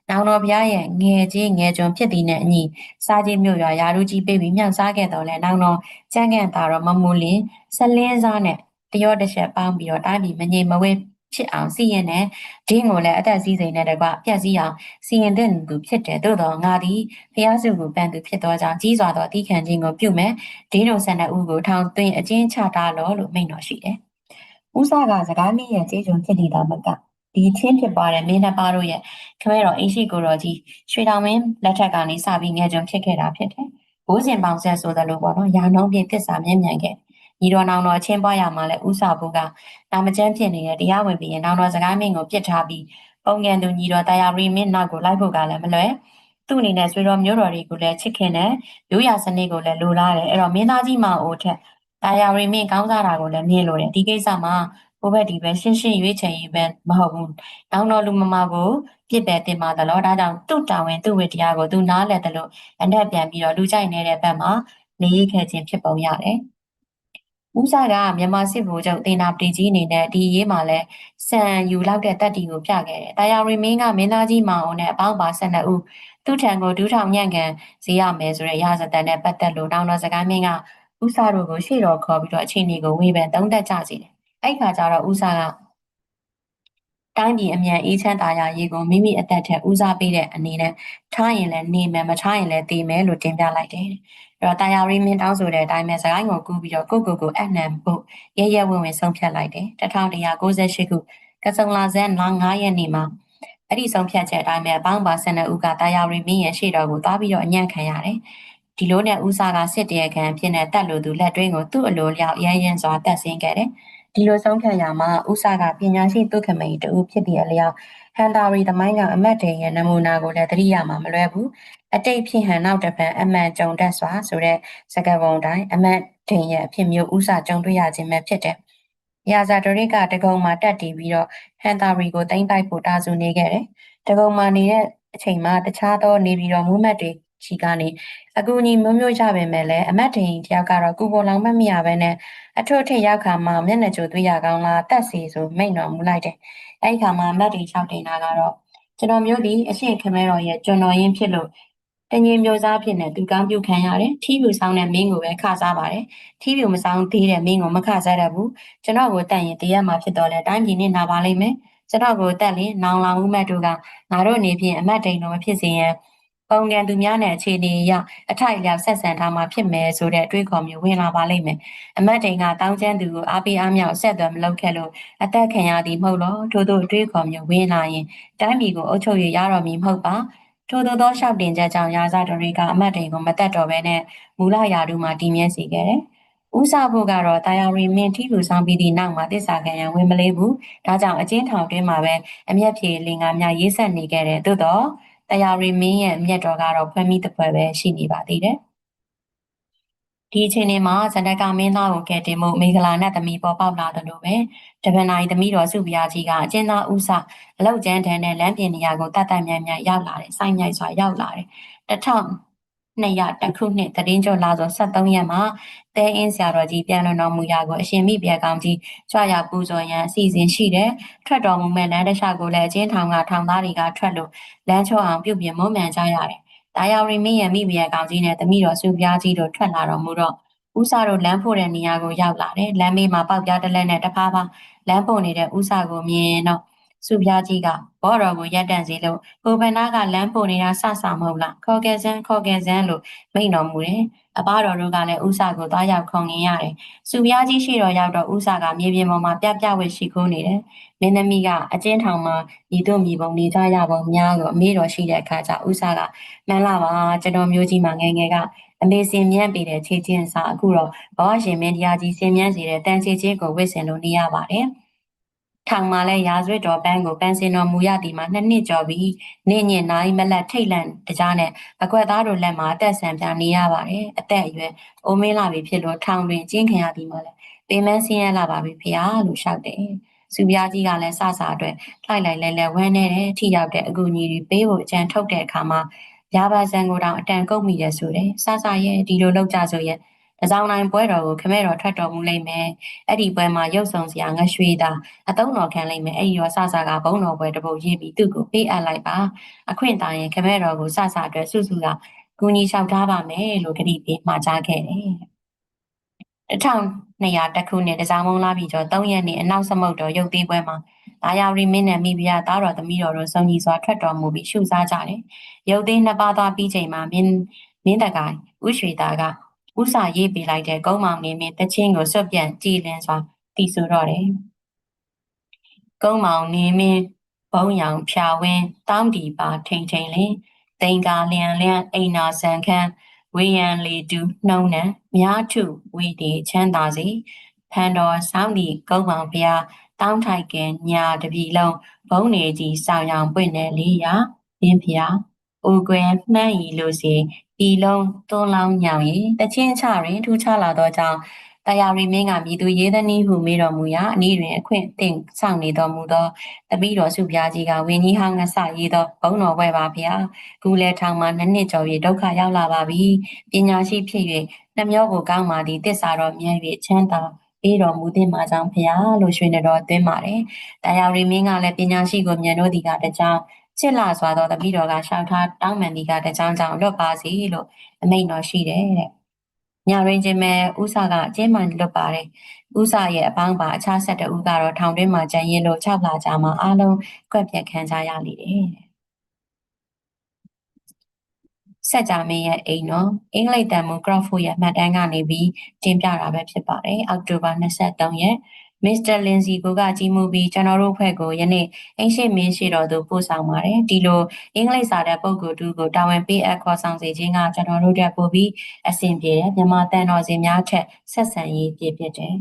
နောင်တော်ဘုရားရဲ့ငယ်ကြီးငယ်ကျွန်ဖြစ်သည်နဲ့အညီစားကြီးမြို့ရွာယာရုကြီးပေးပြီးမြောက်စားခဲ့တော်လဲနောင်တော်ကျန်းကန်တာတော့မမူလင်းဆက်လင်းစားနဲ့တရောတစ်ချက်ပေါင်းပြီးတော့တိုင်းပြည်မငြိမ်မဝဲ ဖြစ်အောင်စီရင်တဲ့ဒင်းကိုလည်းအသက်စည်းစိမ်နဲ့တကွပြက်စီးအောင်စီရင်တဲ့သူဖြစ်တယ်သို့တော်ငါသည်ဖျားစုကိုပန်သူဖြစ်သောကြောင့်ကြီးစွာသောအသီးခံခြင်းကိုပြုမယ်ဒင်းတော်ဆန်တဲ့ဦးကိုထောင်သွင်းအကျဉ်းချတာလောလို့မိန့်တော်ရှိတယ်။ဦးစကစကားမင်းရဲ့ကျေးကျွန်ဖြစ်နေတာမကဒီချင်းဖြစ်ပွားတဲ့မင်းနှစ်ပါးတို့ရဲ့ခမဲတော်အိရှိကိုတော်ကြီးရွှေတောင်မင်းလက်ထက်ကနေစပြီးငယ်ကျွန်ဖြစ်ခဲ့တာဖြစ်တယ်။ဘိုးစဉ်ပေါင်ဆက်ဆိုသလိုပေါ့နော်။ရာနှုံးပြည့်သစ္စာမြဲမြံခဲ့ ညီတော်နောင်တော်ချင်းပွားရမှာလဲဥစဘုကနာမကျန်းဖြစ်နေတဲ့တရားဝင်ပြီးရင်နောင်တော်စကားမင်းကိုပြစ်ထားပြီးပုံငန်သူညီတော်တရားရီမင်းနောက်ကိုလိုက်ဖို့ကလည်းမလွယ်သူ့အနေနဲ့ဆွေတော်မျိုးတော်တွေကိုလည်းချစ်ခင်တယ်ရိုးရာစနစ်ကိုလည်းလိုလားတယ်အဲ့တော့မင်းသားကြီးမအိုထက်တရားရီမင်းကောင်းစားတာကိုလည်းမြင်လို့တယ်ဒီကိစ္စမှာဘိုးဘက်ဒီပဲရှင်းရှင်းရွေးချယ်ရေးပဲမဟုတ်ဘူး။နောင်တော်လူမမကိုပြစ်ပယ်တင်ပါသလောဒါကြောင့်သူ့တာဝန်သူ့ဝတ္တရားကိုသူနားလည်တယ်လို့အနက်ပြန်ပြီးတော့လူကြိုက်နေတဲ့ဘက်မှာနေရခဲ့ခြင်းဖြစ်ပုံရတယ်။ ဦးစားကမြန်မာစစ်ဗိုလ်ချုပ်တင်နာပတိကြီးအနေနဲ့ဒီရေးမှာလဲစံယူလောက်တဲ့တက်တီကိုပြခဲ့တယ်။တာယာရီမင်းကမင်းသားကြီးမောင်နဲ့အပေါင်းပါ12ဦးသူ့ထံကိုဒူးထောင်ညံ့ကန်ဈေးရမယ်ဆိုတဲ့ရာဇသန်နဲ့ပတ်သက်လို့တောင်းတော်စကားမင်းကဦးစားတို့ကိုရှေ့တော်ခေါ်ပြီးတော့အခြေအနေကိုဝေဖန်သုံးသပ်ကြစီတယ်။အဲ့ခါကျတော့ဦးစားက တိုင်းပြည်အမြန်အေးချမ်းသာယာရေးကိုမိမိအသက်ထက်ဦးစားပေးတဲ့အနေနဲ့ထားရင်လည်းနေမယ်မထားရင်လည်းတည်မယ်လို့တင်ပြလိုက်တယ်။အဲ့တော့တာယာရီမင်းတောင်းဆိုတဲ့အတိုင်းပဲစကိုင်းကိုကူးပြီးတော့ကိုကိုကိုအနံဖို့ရဲရဲဝံ့ဝံ့ဆုံးဖြတ်လိုက်တယ်။1198ခုကစုံလာဇန်9ရက်နေ့မှာအဲ့ဒီဆုံးဖြတ်ချက်အတိုင်းပဲဘောင်းပါ12ဦးကတာယာရီမင်းရဲ့ရှေ့တော်ကိုသွားပြီးတော့အညံ့ခံရတယ်။ဒီလိုနဲ့ဦးစာကစစ်တရခံဖြစ်နေတက်လို့သူလက်တွင်းကိုသူ့အလိုလျောက်ရရင်ရင်စွာတက်ဆင်းခဲ့တယ် ဒီလိုဆုံးဖြတ်ရမှာဦးစာကပညာရှိသူခမိန်တူဖြစ်သည့်အလျောက်ဟန်တာရီသမိုင်းကအမတ်တေရဲ့နမူနာကိုလည်းသတိရမှာမလွယ်ဘူးအတိတ်ဖြစ်ဟန်နောက်တစ်ပံအမှန်ကြုံတတ်စွာဆိုတဲ့စကားပုံတိုင်းအမတ်တေရဲ့အဖြစ်မျိုးဦးစာကြုံတွေ့ရခြင်းပဲဖြစ်တယ်ရာဇာဒရိကတကုံမှာတက်တည်ပြီးတော့ဟန်တာရီကိုတင်တိုက်ဖို့တာဆူနေခဲ့တယ်။တကုံမှာနေတဲ့အချိန်မှာတခြားသောနေပြီးတော့မူးမတ်တွေချီကနေအကူအညီမျိုးမျိုးရပါမယ်လေအမတ်တင်တယောက်ကတော့ကုပေါ်လောင်မမရဘဲနဲ့ အထွတ်ထိပ်ရောက်ခါမှမျက်နှာကြိုတွေ့ရကောင်းလားတက်စီဆိုမိန့်တော်မူလိုက်တယ်။အဲဒီခါမှာအမတ်တင်၆တင်တာကတော့ကျွန်တော်မျိုးဒီအရှင်ခမဲတော်ရဲ့ကျွန်တော်ရင်းဖြစ်လို့တငင်မျိုးစားဖြစ်နေသူကောင်းပြုခံရတယ်ထီးပြူဆောင်တဲ့မင်းကိုပဲခစားပါတယ်ထီးပြူမဆောင်သေးတဲ့မင်းကိုမခစားတတ်ဘူးကျွန်တော်ကိုတတ်ရင်တရားမှာဖြစ်တော့လဲတိုင်းပြည်နဲ့နာပါလိမ့်မယ်ကျွန်တော်ကိုတက်ရင်နောင်လောင်ဦးမတ်တို့ကငါတို့အနေဖြင့်အမတ်တိန်လိုမဖြစ်စေရန် ပုံကံသူများနဲ့အခြေအနေအရအထိုက်လျောက်ဆက်ဆံထားမှဖြစ်မယ်ဆိုတဲ့အတွေးခေါ်မျိုးဝင်လာပါလိမ့်မယ်။အမတ်တိန်ကတောင်းကျမ်းသူကိုအားပေးအားမြောက်ဆက်သွယ်မလုပ်ခဲ့လို့အသက်ခံရသည်မဟုတ်လို့ထို့သောအတွေးခေါ်မျိုးဝင်လာရင်တိုင်းပြည်ကိုအုပ်ချုပ်ရရတော်မူမဟုတ်ပါ။ထို့သောသောလျှောက်တင်ချက်ကြောင့်ရာဇတော်တွေကအမတ်တိန်ကိုမတက်တော်ဘဲနဲ့မူလရာထူးမှာတည်မြဲစေခဲ့တယ်။ဥစားဖို့ကတော့တာယာရီမင်းထိလူဆောင်ပြီးသည့်နောက်မှာတစ္ဆာခံရဝင်မလေးဘူး။ဒါကြောင့်အချင်းထောင်တွင်းမှာပဲအမျက်ဖြေလင်္ကာများရေးဆက်နေခဲ့တဲ့သို့တော့ တာယာရီမင်းရဲ့မျက်တော်ကတော့ဖွင့်မိတစ်ဖွဲပဲရှိနေပါသေးတယ်။ဒီအချိန်မှာဇန္ဒကမင်းသားကိုကဲတင်မှုမေဂလာနဲ့သမီးပေါ်ပေါက်လာတယ်လို့ပဲတပန်နိုင်သမီးတော်စုပြားကြီးကအကျဉ်းသားဥစားအလောက်ကျန်းတန်းနဲ့လမ်းပြင်နေရာကိုတတ်တတ်မြတ်မြတ်ရောက်လာတယ်။စိုင်းမြိုက်စွာရောက်လာတယ်။တထောင် 200တခုနှစ်တည်င်းကျော်လာဆို73ရက်မှာတဲအင်းဆရာတော်ကြီးပြန်လွန်တော်မူရာကိုအရှင်မိပြကောင်ကြီးကြွရပူဇော်ရန်အစီအစဉ်ရှိတယ်။ထွက်တော်မူမဲ့လမ်းတစ်လျှောက်ကိုလည်းအချင်းထောင်ကထောင်သားတွေကထွက်လို့လမ်းချောအောင်ပြုပြင်မုံမှန်ကြရတယ်။တာယာရီမင်းရဲ့မိပြကောင်ကြီးနဲ့တမိတော်စုပြားကြီးတို့ထွက်လာတော်မူတော့ဦးစာတို့လမ်းဖို့တဲ့နေရာကိုရောက်လာတယ်။လမ်းမေးမှာပေါက်ပြားတစ်လက်နဲ့တဖားဖားလမ်းဖို့နေတဲ့ဦးစာကိုမြင်တော့ စုပြားကြီးကဘော်တော်ကိုရက်တန့်စီလို့ကိုဗနာကလမ်းပို့နေတာဆဆမဟုတ်လားခေါ်ကဲစမ်းခေါ်ကဲစမ်းလို့မိန့်တော်မူတယ်အဘတော်တို့ကလည်းဥစာကိုသွားရောက်ခုံငင်ရတယ်စုပြားကြီးရှိတော်ရောက်တော့ဥစာကမြေပြင်ပေါ်မှာပြပြဝဲရှိခိုးနေတယ်မင်းသမီးကအကျဉ်းထောင်မှာညီတို့မိဘုံနေကြရပုံများလို့အမေတော်ရှိတဲ့အခါကျဥစာကမှန်လားပါကျွန်တော်မျိုးကြီးမှာငယ်ငယ်ကအမေစင်မြန်းပေးတဲ့ခြေချင်းစာအခုတော့ဘဝရှင်မင်းတရားကြီးစင်မြန်းစေတဲ့တန်ချေချင်းကိုဝစ်စင်လို့နေရပါတယ်။ ထောင်မှာလဲရာဇဝတ်တော်ပန်းကိုပန်းစင်တော်မူရသည်မှာနှစ်နှစ်ကျော်ပြီးနေညင်နိုင်မလက်ထိတ်လန့်တကြားနဲ့အကွက်သားတို့လက်မှာအသက်ဆံပြနေရပါတယ်အသက်အရွယ်အိုမင်းလာပြီဖြစ်လို့ထောင်တွင်ကျင်းခံရသည်မှာလဲပေမန်းဆင်းရလာပါပြီဖေဟာလို့ရှောက်တယ်စုပြားကြီးကလည်းစစအတွက်လိုက်လိုက်လဲလဲဝမ်းနေတယ်ထိရောက်တဲ့အကူအညီတွေပေးဖို့အကြံထုတ်တဲ့အခါမှာရာဘာဇန်ကိုတောင်အတန်ကုတ်မိရဆိုတယ်စစရဲ့ဒီလိုလောက်ကြဆိုရဲ့ တစောင်းတိုင်းပွဲတော်ကိုခမဲတော်ထွက်တော်မူလိမ့်မယ်အဲ့ဒီပွဲမှာရုပ်ဆောင်စရာငရွှေတာအတုံးတော်ခံလိမ့်မယ်အဲ့ဒီရောဆဆကဘုံတော်ပွဲတပုတ်ရေးပြီးသူ့ကိုပေးအပ်လိုက်ပါအခွင့်တာရင်ခမဲတော်ကိုဆဆအတွက်စုစုကကူညီလျှောက်ထားပါမယ်လို့ကြတိပေးမှာကြားခဲ့တယ်1200တခုနဲ့တစားမုံလာပြီးတော့3ရက်နေ့အနောက်စမုတ်တော်ရုပ်သေးပွဲမှာအာယာရီမင်းနဲ့မိဖုရားသားတော်သမီးတော်တို့စုံညီစွာထွက်တော်မူပြီးရှုစားကြတယ်။ရုပ်သေးနှစ်ပါးသွားပြီးချိန်မှာမင်းမင်းတကိုင်ဥရွှေသားက ဥစာရေးပေးလိုက်တဲ့ကုန်းမောင်နေမင်းတချင်းကိုဆွတ်ပြန်ကြည်လင်စွာတီဆိုတော့တယ်။ကုန်းမောင်နေမင်းဘုံရောင်ဖြာဝင်းတောင်းတီပါထိန်ထိန်လင်တိန်ကာလျံလျံအိနာဆန်ခန်းဝေယံလီတူနှုံးနံမြားထုဝီတီချမ်းသာစီဖန်တော်စောင်းဒီကုန်းမောင်ဖျားတောင်းထိုက်ကဲညာတပြီလုံးဘုံနေကြီးဆောင်ရောင်ပွင့်နေလေးရာရင်းဖျားအိုကွယ်မှန်းဤလို့စီ ဤလုံးသွန်းလောင်းညောင်ရင်တချင်းချတွင်ထူးခြားလာသောကြောင့်တရားရီမင်းကမြည်သူရေးသည်နည်းဟုမေးတော်မူရာအနည်းတွင်အခွင့်သင့်ဆောင်နေတော်မူသောတပိတော်စုပြားကြီးကဝင်းကြီးဟောင်းငဆရေးသောဘုံတော်ဘွဲပါဗျာကူလဲထောင်မှာနှစ်နှစ်ကျော်၍ဒုက္ခရောက်လာပါပြီပညာရှိဖြစ်၍နှမျောကိုကောင်းပါသည်တစ္ဆာတော်မြဲ၍ချမ်းသာအေးတော်မူသည့်မှာကြောင့်ဖျားလို့ရွှေနေတော်သွင်းပါတယ်တရားရီမင်းကလည်းပညာရှိကိုမြန်တို့ဒီကတကြောင် ချစ်လာစွာသောတပည့်တော်ကရှောက်ထားတောင်းပန်ဒီကတကြောင်ကြောင့်လွတ်ပါစေလို့အမိန့်တော်ရှိတယ်တဲ့။ညရင်းချင်းမဲ့ဥစာကအကျဉ်းမှလွတ်ပါတယ်။ဥစာရဲ့အပေါင်းပါအခြားဆက်တဦးကတော့ထောင်တွင်းမှာကြံရင်လို့၆လကြာမှအားလုံးကွက်ပြက်ခံကြရလိမ့်တယ်တဲ့။ဆက်ကြမင်းရဲ့အိမ်နော်အင်္ဂလိပ်တန်မူ Crawford ရဲ့မှတ်တမ်းကနေပြီးတင်ပြတာပဲဖြစ်ပါတယ်အောက်တိုဘာ23ရက် မစ္စတာလင်စီကိုကကြီးမှုပြီးကျွန်တော်တို့ဖွဲ့ကိုယနေ့အင်းရှိမင်းရှိတော်သူပို့ဆောင်ပါတယ်ဒီလိုအင်္ဂလိပ်စာတဲ့ပုံကိုတူကိုတာဝန်ပေးအပ်ခေါ်ဆောင်စေခြင်းကကျွန်တော်တို့တက်ပို့ပြီးအဆင်ပြေတယ်မြန်မာတန်တော်စင်များထက်ဆက်ဆံရေးပြည့်ပြည့်တယ်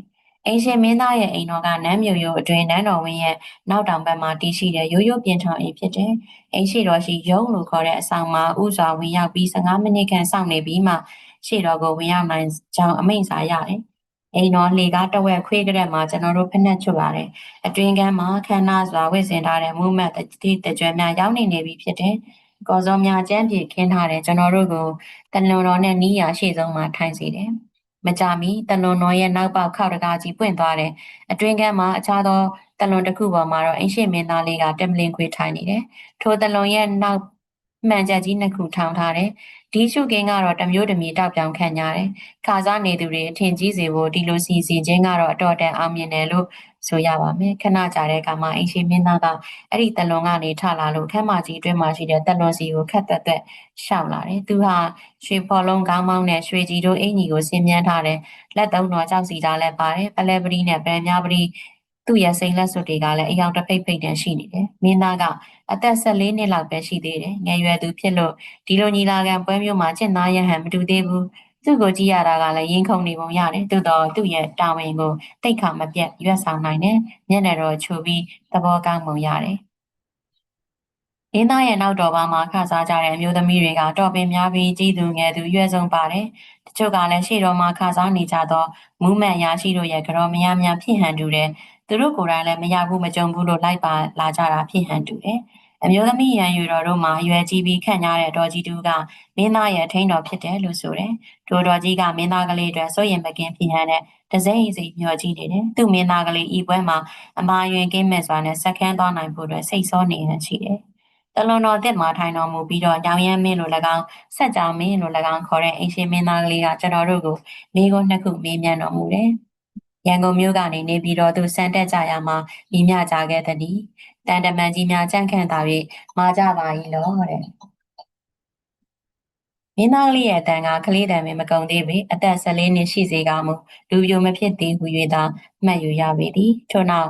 အင်ရှင်မင်းသားရဲ့အိမ်တော်ကနန်းမြို့ရိုးအတွင်းနန်းတော်ဝင်းရဲ့နောက်တောင်ဘက်မှာတည်ရှိတဲ့ရိုးရိုးပြင်ထောင်အိမ်ဖြစ်တယ်။အိမ်ရှိတော်ရှိရုံးလို့ခေါ်တဲ့အဆောင်မှာဥစွာဝင်ရောက်ပြီး15မိနစ်ခန့်စောင့်နေပြီးမှရှေ့တော်ကိုဝင်ရောက်နိုင်ကြောင်းအမိန့်စာရတယ်။ အိမ်တော်လေကားတဝက်ခွေးကရက်မှာကျွန်တော်တို့ဖက်နှက်ချွတ်ရတယ်။အတွင်းကမ်းမှာခန္ဓာစွာဝစ်စင်ထားတဲ့မူမတ်တတိတကြွများရောက်နေနေပြီဖြစ်တယ်။ကော်စောများကျန်းပြေခင်းထားတဲ့ကျွန်တော်တို့ကိုတလွန်တော်နဲ့နီးရာရှေ့ဆုံးမှာထိုင်စေတယ်။မကြမီတလွန်တော်ရဲ့နောက်ပေါက်ခောက်တကားကြီးပွင့်သွားတယ်။အတွင်းကမ်းမှာအခြားသောတလွန်တစ်ခုပေါ်မှာတော့အင်းရှိမင်းသားလေးကတက်မလင်ခွေထိုင်နေတယ်။ထိုတလွန်ရဲ့နောက်မှန်ချက်ကြီးနှစ်ခုထောင်ထားတယ်။ ဒီရှုကင်းကတော့တမျိုးတမီတောက်ပြောင်ခံကြတယ်။ခါစားနေသူတွေအထင်ကြီးစေဖို့ဒီလိုစီစီချင်းကတော့အတော်တန်အောင်မြင်တယ်လို့ဆိုရပါမယ်။ခဏကြာတဲ့အခါမှာအင်းရှိမင်းသားကအဲ့ဒီတလွန်ကနေထလာလို့ခမ်းမကြီးအတွင်းမှာရှိတဲ့တလွန်စီကိုခက်သက်သက်ရှောက်လာတယ်။သူဟာရွှေဖော်လုံးကောင်းမောင်းနဲ့ရွှေကြီးတို့အင်ကြီးကိုဆင်းမြန်းထားတယ်။လက်သုံးတော်ကြောက်စီသားလည်းပါတယ်။ပလဲပရီနဲ့ပရံများပရီ သူ့ရဲ့စိန်လက်စွပ်တွေကလည်းအယောင်တစ်ဖိတ်ဖိတ်တန်ရှိနေတယ်။မင်းသားကအသက်14နှစ်လောက်ပဲရှိသေးတယ်။ငယ်ရွယ်သူဖြစ်လို့ဒီလိုညီလာခံပွဲမျိုးမှာကျင့်သားရဟန်မတူသေးဘူး။သူ့ကိုကြည့်ရတာကလည်းရင်ခုန်နေပုံရတယ်။သို့တော့သူ့ရဲ့တာဝန်ကိုတိတ်ခါမပြတ်ရွက်ဆောင်နိုင်တယ်။မျက်နှာတော်ချိုပြီးသဘောကောင်းပုံရတယ်။ရင်းသားရဲ့နောက်တော်ပါမှာခစားကြတဲ့အမျိုးသမီးတွေကတော်ပင်များပြီးကြီးသူငယ်သူရွယ်ဆုံးပါတယ်။တချို့ကလည်းရှေ့တော်မှာခစားနေကြသောမူးမှန်ရာရှိတို့ရဲ့ကြော်မယားများဖြစ်ဟန်တူတယ်။ သူတို့ကိုယ်တိုင်လည်းမရဘူးမကြုံဘူးလို့လိုက်ပါလာကြတာဖြစ်ဟန်တူတယ်။အမျိုးသမီးရန်ယူတော်တို့မှာရွယ်ကြီးပြီးခန့်ညားတဲ့တော်ကြီးတူကမင်းသားရဲ့ထိန်းတော်ဖြစ်တယ်လို့ဆိုတယ်။ထိုတော်ကြီးကမင်းသားကလေးအတွက်စိုးရင်မကင်းဖြစ်ဟန်တဲ့တစိမ့်စီမျှော်ကြည့်နေတယ်။သူ့မင်းသားကလေးဤပွဲမှာအမာယွင်ကင်းမဲ့စွာနဲ့ဆက်ခန်းသွားနိုင်ဖို့အတွက်စိတ်ဆောနေဟန်ရှိတယ်။တလွန်တော်တက်မှာထိုင်တော်မူပြီးတော့ညောင်ရမ်းမင်းလို၎င်းဆက်ကြောင်မင်းလို၎င်းခေါ်တဲ့အိမ်ရှင်မင်းသားကလေးကကျွန်တော်တို့ကိုမိကုန်းနှစ်ခုမေးမြန်းတော်မူတယ်။ ရန်ကုန်မြို့ကနေနေပြီးတော့သူစံတက်ကြရမှာမိမြကြခဲ့သည်။တန်တမန်ကြီးများကြန့်ခန့်သာ၍မာကြပါ၏လောတဲ့။မင်းသားလေးရဲ့အတန်ကကလေးတန်ပင်မကုံသေးပေအသက်14နှစ်ရှိစေကမူလူပြိုမဖြစ်သေးဟု၍သာမှတ်ယူရပေသည်ထို့နောက်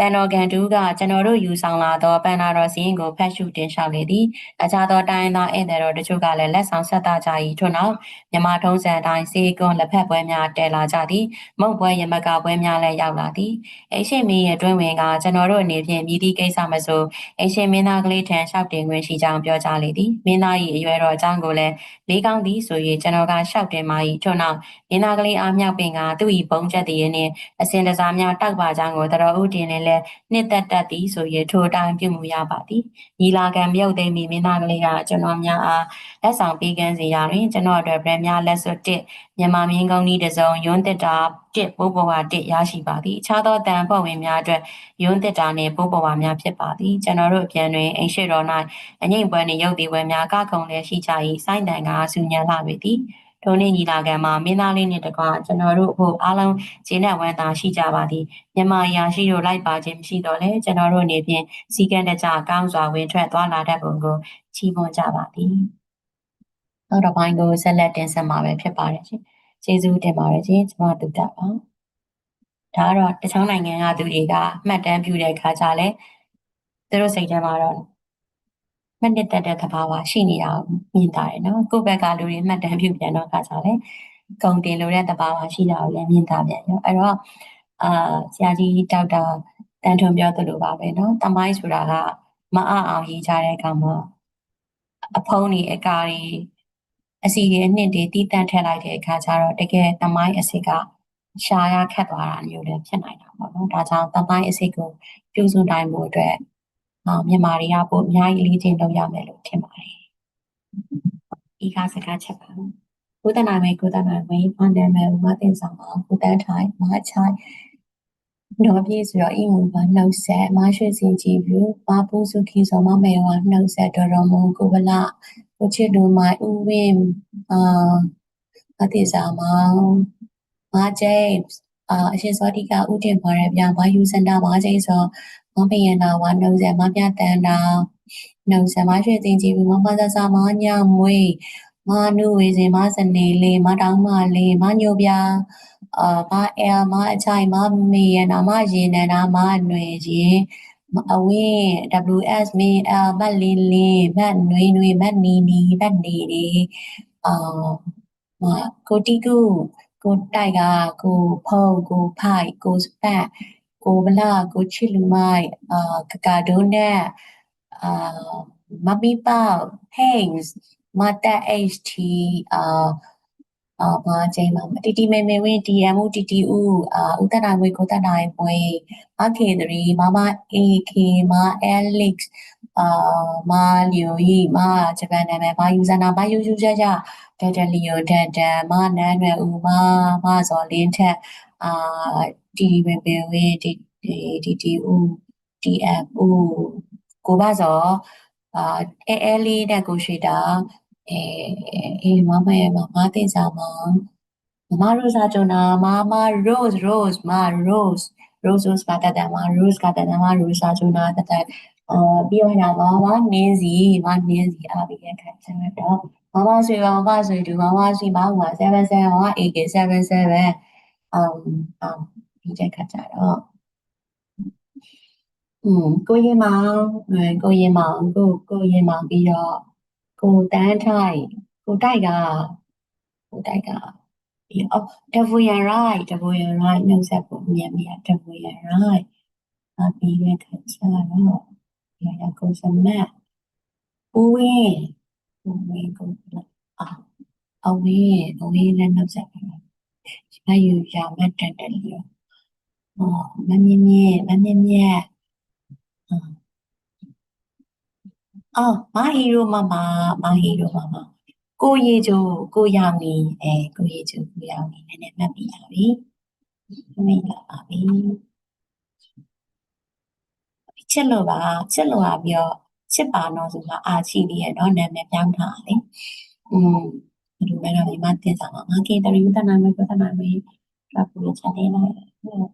တန်တော်ကန်တူးကကျွန်တော်တို့ယူဆောင်လာသောပန်နာတော်စီရင်ကိုဖတ်ရှုတင်လျှောက်လေသည်အခြားသောတိုင်းသားဧည့်သည်တော်တချို့ကလည်းလက်ဆောင်ဆက်သားကြ၏ထို့နောက်မြမထုံးစံတိုင်းစေကွန်လက်ဖက်ပွဲများတဲလာကြသည်မုတ်ပွဲရမကပွဲများလည်းရောက်လာသည်အိရှင်မင်းရဲ့တွင်းဝင်ကကျွန်တော်တို့အနေဖြင့်မြည်သည့်ကိစ္စမဆိုအိရှင်မင်းသားကလေးထံလျှောက်တင်ခွင့်ရှိကြောင်းပြောကြားလေသည်မင်းသား၏အရွယ်တော်အကြောင်းကိုလည်းလေးကောင်းသည်ဆို၍ကျွန်တော်ကလျှောက်တင်ပါ၏ထို့နောက်မင်းသားကလေးအားမြောက်ပင်ကသူ့၏ဘုံချက်တည်ရင်းနှင့်အစဉ်တစားများတောက်ပါကြောင်းကိုတတော်ဦးတင်လည်းနှစ်သက်တတ်သည်ဆို၍ထိုအတိုင်းပြုမှုရပါသည်ညီလာခံမြုပ်သိမ်းပြီးမင်းသားကလေးကကျွန်တော်များအားလက်ဆောင်ပေးကမ်းစီရာတွင်ကျွန်တော်အတွက်ဗရန်များလက်စွပ်တစ်မြန်မာမင်းကောင်းဤတစ်စုံယွန်းတစ်တာတစ်ပိုးပေါ်ဝါတစ်ရရှိပါသည်အခြားသောတန်ဖွဲ့ဝင်များအတွက်ယွန်းတစ်တာနှင့်ပိုးပေါ်ဝါများဖြစ်ပါသည်ကျွန်တော်တို့အပြန်တွင်အိမ်ရှိတော်၌အငိမ့်ပွဲနှင့်ရုပ်တည်ပွဲများကခုံလည်းရှိကြ၏စိုင်းတန်ကဆူညံလာပေသည် ထိုနေ့ညီလာခံမှာမင်းသားလေးနဲ့တကွာကျွန်တော်တို့အခုအားလုံးခြေနဲ့ဝမ်းသာရှိကြပါသည်မြန်မာရာရှိတို့လိုက်ပါခြင်းမရှိတော့လဲကျွန်တော်တို့အနေဖြင့်စီကံတကြကောင်းစွာဝင်ထွက်သွားလာတတ်ပုံကိုချီးမွမ်းကြပါသည်နောက်တစ်ပိုင်းကိုဆက်လက်တင်ဆက်မှာပဲဖြစ်ပါတယ်ရှင်ကျေးဇူးတင်ပါတယ်ရှင်ကျွန်မတူတာပါဒါကတော့တခြားနိုင်ငံကသူတွေကမှတ်တမ်းပြုတဲ့အခါကျလဲသူတို့စိတ်ထဲမှာတော့ မနစ်သက်တဲ့သဘာဝရှိနေတာမြင်တာရယ်နော်ကိုယ့်ဘက်ကလူတွေမှတ်တမ်းပြုပြန်တော့ခါကြလဲဂုံတင်လို့တဲ့သဘာဝရှိတာကိုလည်းမြင်တာပြန်ရောအဲ့တော့အာဆရာကြီးဒေါက်တာတန်ထွန်ပြောသလိုပါပဲနော်တမိုင်းဆိုတာကမအအောင်ရေးကြတဲ့အခါမှာအဖုံးတွေအကာတွေအစီတွေအနှစ်တွေတီးတန့်ထည့်လိုက်တဲ့အခါကျတော့တကယ်တမိုင်းအစစ်ကရှာရခတ်သွားတာမျိုးလည်းဖြစ်နိုင်တာပေါ့နော်ဒါကြောင့်တမိုင်းအစစ်ကိုပြုစုနိုင်မှုအတွက် မြန်မာတွေကပိုအများကြီးလေ့ကျင့်လုပ်ရမယ်လို့ထင်ပါတယ်။ဤကားစကားချက်ပါ။ကိုတနာမဲကိုတနာမဲဖန်တယ်မဲဥမတင်ဆောင်အောင်ကိုတန်းထိုင်မချိုင်တော့ပြည့်ဆိုတော့အိမ်မှာနှုတ်ဆက်မရွှေစင်ကြည့်ပြီးပါပူစုခီဆောင်မမဲဝနှုတ်ဆက်တော်တော်မူကိုဗလာကိုချစ်တို့မိုင်ဦးဝင်းအာအတိစာမောင်မာဂျိမ်း အာအရှင်စောတိကဥတင်ပါရဗျာဘာယူစင်တာမာဂျိမ်းဆိုမပယနာဝါနှုံဆက်မပြတန်တာနှုံဆက်မရွှေသိင်ကြည့်ပြီးမမဆဆမညမွေမနုဝေစင်မစနေလေးမတောင်းမလေးမညိုပြအာမအဲမအချိုင်မမေရနာမရေနနာမຫນွေချင်းအဝင်း WS မင်းအဘတ်လင်းလင်းဘတ်နွေနွေဘတ်နီနီဘတ်နေဒီအာမကိုတီကူ ကိုတိုက်ကကိုဖုံကိုဖိုက်ကိုစပတ်ကိုဗလာကိုချစ်လူမိုက်အာကကာဒိုနက်အာမပီပေါ Hanks မတက် HT အာအာဘာချိန်မှာတီတီမေမေဝင်း DM ဦးတီတီဦးအာဦးတက်နိုင်ဝေကိုတက်နိုင်ဝေမခေသရီမမ AK မ Alex အာမလျိုဤမဂျပန်နာမည်မယူဇာနာမယူယူကြကြဒက်ဒလီယိုဒန်ဒန်မနန်းရွယ်ဦးမမစော်လင်းထက်အာတီမေမေဝင်းတီတီတီဦး DM ဦးကိုပါစောအာအဲအဲလေးတဲ့ကိုရှိတာအဲအေးမမရဲ့မမတင်စားမမမရိုစာဂျိုနာမမ rose rose မ rose rose rose ကတတမ rose ကတတမ rose စာဂျိုနာတတ အာပြီးတော့ညာမမနင်းစီမနင်းစီအားပြီးရခံချက်တော့မမဆွေမမဆွေတူမမဆွေမဟိုမှာ77မမ AK77 အမ်အမ်ဒီချက်ခါကြတော့อืมကိုရင်မောင်အဲကိုရင်မောင်ကိုကိုရင်မောင်ပြီးတော့ကိုတန်းထိုက်ကိုတိုက်ကကိုတိုက်ကပြီးအော်တဗူရန်ရိုက်တဗူရန်ရိုက်နှုတ်ဆက်ဖို့မြင်မြင်တဗူရန်ရိုက်အပြီးရခချာတော့ ရရကိုစမတ်ဦးဝင်းဦးဝင်းကိုအာအဝင်းအဝင်းလည်းနှုတ်ဆက်ပါမယူရမတ်တန်တယ်လျောဟောမမြင်မြင်မမြင်မြင်အော်မဟီရိုမမမဟီရိုမမကိုရေချိုကိုရောင်နေအဲကိုရေချိုကိုရောင်နေနည်းနည်းမှတ်မိလာပြီမိလာပါပြီ ချစ်လို့ပါချစ်လို့ပါပြီးတော့ချစ်ပါတော့ဆိုတော့အာချီလေးရဲ့တော့နာမည်ပြောင်းထားတယ်อืมဘယ်လိုလဲတော့ဒီမှာတင်စားမှာငါကေတရီတနာမေတနာမေတော့ကိုချက်နေလိုက်ဟုတ်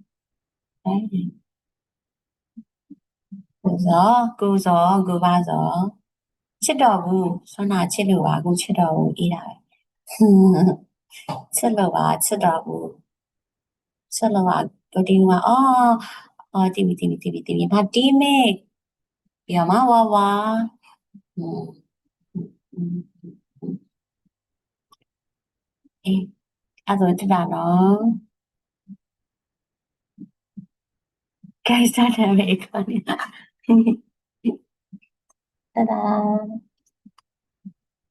အဲဒီကိုစောကိုစောကိုပါစောချစ်တော်ဘူးဆွမ်းနာချစ်လို့ပါအခုချစ်တော်ဘူးအေးတာပဲချစ်လို့ပါချစ်တော်ဘူးချစ်လို့ပါတို့ဒီမှာအော် အော်တီဗီတီဗီတီဗီတီဗီမတီမေပြမဝဝอืมအေးအဲ့ဒါတတာနော်ကဲစားတယ်မေခေါ်နေတာတတာ